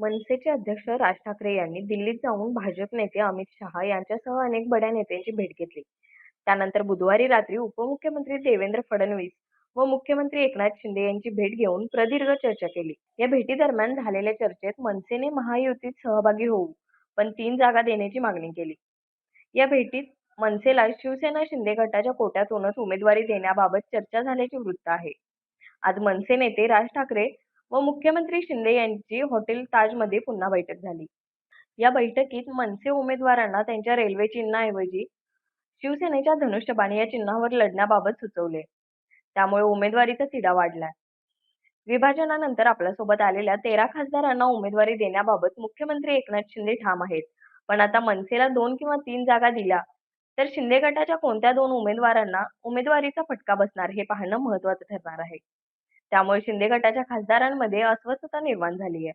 मनसेचे अध्यक्ष राज ठाकरे यांनी दिल्लीत जाऊन भाजप नेते अमित शहा यांच्यासह अनेक बड्या नेत्यांची भेट घेतली. त्यानंतर बुधवारी रात्री उपमुख्यमंत्री देवेंद्र फडणवीस व मुख्यमंत्री एकनाथ शिंदे यांची भेट घेऊन प्रदीर्घ चर्चा केली. या भेटीदरम्यान झालेल्या चर्चेत मनसेने महायुतीत सहभागी होऊ पण तीन जागा देण्याची मागणी केली. या भेटीत मनसेला शिवसेना शिंदे गटाच्या कोट्यातूनच उमेदवारी देण्याबाबत चर्चा झाल्याचे वृत्त आहे. आज मनसे नेते राज ठाकरे व मुख्यमंत्री शिंदे यांची हॉटेल ताजमध्ये पुन्हा बैठक झाली. या बैठकीत मनसे उमेदवारांना त्यांच्या रेल्वे चिन्हाऐवजी शिवसेनेच्या धनुष्यबाण या चिन्हावर लढण्याबाबत सुचवले. त्यामुळे उमेदवारीचा तिढा वाढलाय विभाजनानंतर आपल्यासोबत आलेल्या तेरा खासदारांना उमेदवारी देण्याबाबत मुख्यमंत्री एकनाथ शिंदे ठाम आहेत. पण आता मनसेला दोन किंवा तीन जागा दिल्या तर शिंदे गटाच्या कोणत्या दोन उमेदवारांना उमेदवारीचा फटका बसणार हे पाहणं महत्वाचं ठरणार आहे. त्यामुळे शिंदे गटाच्या खासदारांमध्ये अस्वस्थता निर्माण झाली आहे